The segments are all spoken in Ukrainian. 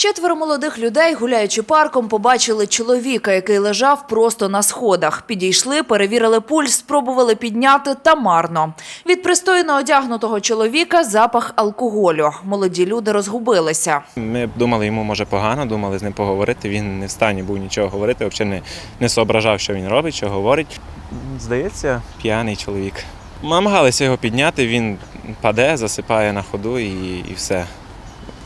Четверо молодих людей, гуляючи парком, побачили чоловіка, який лежав просто на сходах. Підійшли, перевірили пульс, спробували підняти та марно. Від пристойно одягнутого чоловіка запах алкоголю. Молоді люди розгубилися. Ми думали, йому може погано, думали з ним поговорити. Він не в стані був нічого говорити, взагалі не, не соображав, що він робить, що говорить. Здається, п'яний чоловік. Намагалися його підняти, він паде, засипає на ходу і, і все.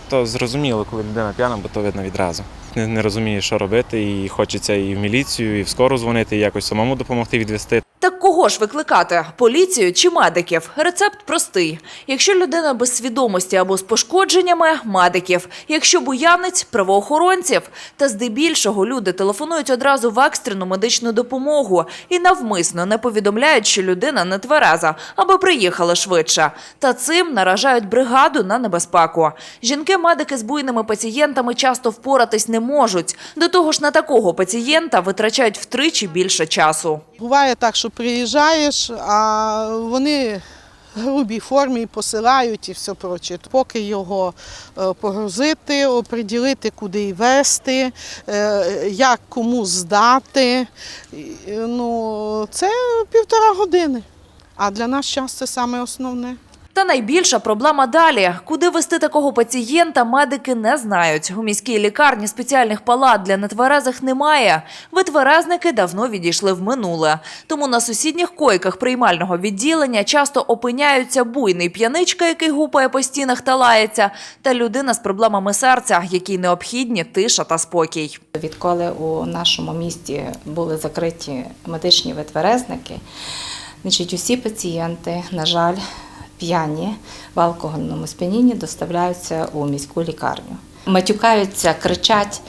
То зрозуміло, коли людина п'яна, бо то видно відразу. Не, не розуміє, що робити, і хочеться і в міліцію, і в скору дзвонити, і якось самому допомогти відвести. Так кого ж викликати? Поліцію чи медиків? Рецепт простий. Якщо людина без свідомості або з пошкодженнями медиків. Якщо буянець правоохоронців. Та здебільшого люди телефонують одразу в екстрену медичну допомогу і навмисно не повідомляють, що людина не твереза, аби приїхала швидше. Та цим наражають бригаду на небезпеку. Жінки-медики з буйними пацієнтами часто впоратись не можуть. До того ж, на такого пацієнта витрачають втричі більше часу. Буває так, що приїжджаєш, а вони в грубій формі посилають і все проче. Поки його е, погрузити, оприділити, куди й вести, е, як кому здати. Ну, це півтора години. А для нас час це саме основне. Та найбільша проблема далі. Куди вести такого пацієнта, медики не знають. У міській лікарні спеціальних палат для нетверезих немає. Витверезники давно відійшли в минуле. Тому на сусідніх койках приймального відділення часто опиняються буйний п'яничка, який гупає по стінах та лається, та людина з проблемами серця, якій необхідні тиша та спокій. Відколи у нашому місті були закриті медичні витверезники, значить, усі пацієнти, на жаль, п'яні в алкогольному сп'янінні доставляються у міську лікарню. Матюкаються, кричать.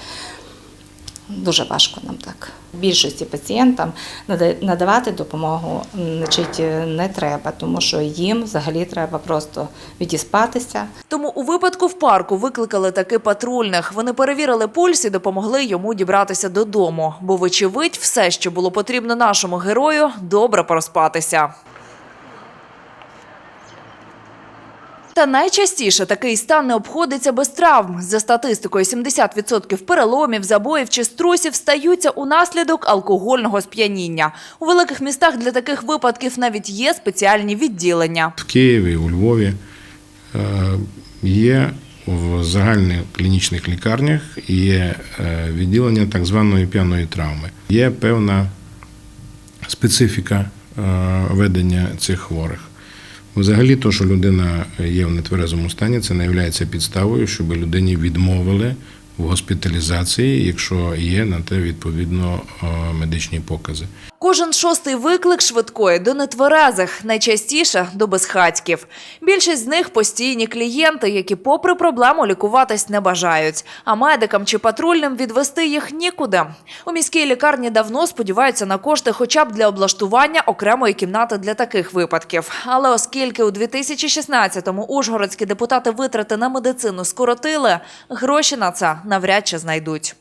Дуже важко нам так. Більшості пацієнтам нада- надавати допомогу значить, не треба, тому що їм взагалі треба просто відіспатися, Тому у випадку в парку викликали таки патрульних. Вони перевірили пульс і допомогли йому дібратися додому. Бо, вочевидь, все, що було потрібно нашому герою, добре проспатися. Та найчастіше такий стан не обходиться без травм. За статистикою, 70% переломів, забоїв чи струсів стаються унаслідок алкогольного сп'яніння. У великих містах для таких випадків навіть є спеціальні відділення. В Києві, у Львові е, є в загальних клінічних лікарнях є е, відділення так званої п'яної травми. Є певна специфіка е, ведення цих хворих. Взагалі, то, що людина є в нетверезому стані, це не є підставою, щоб людині відмовили в госпіталізації, якщо є на те відповідно е, медичні покази. Кожен шостий виклик швидкої до нетверезих, найчастіше до безхатьків. Більшість з них постійні клієнти, які, попри проблему, лікуватись не бажають. А медикам чи патрульним відвести їх нікуди. У міській лікарні давно сподіваються на кошти, хоча б для облаштування окремої кімнати для таких випадків. Але оскільки у 2016-му ужгородські депутати витрати на медицину скоротили, гроші на це навряд чи знайдуть.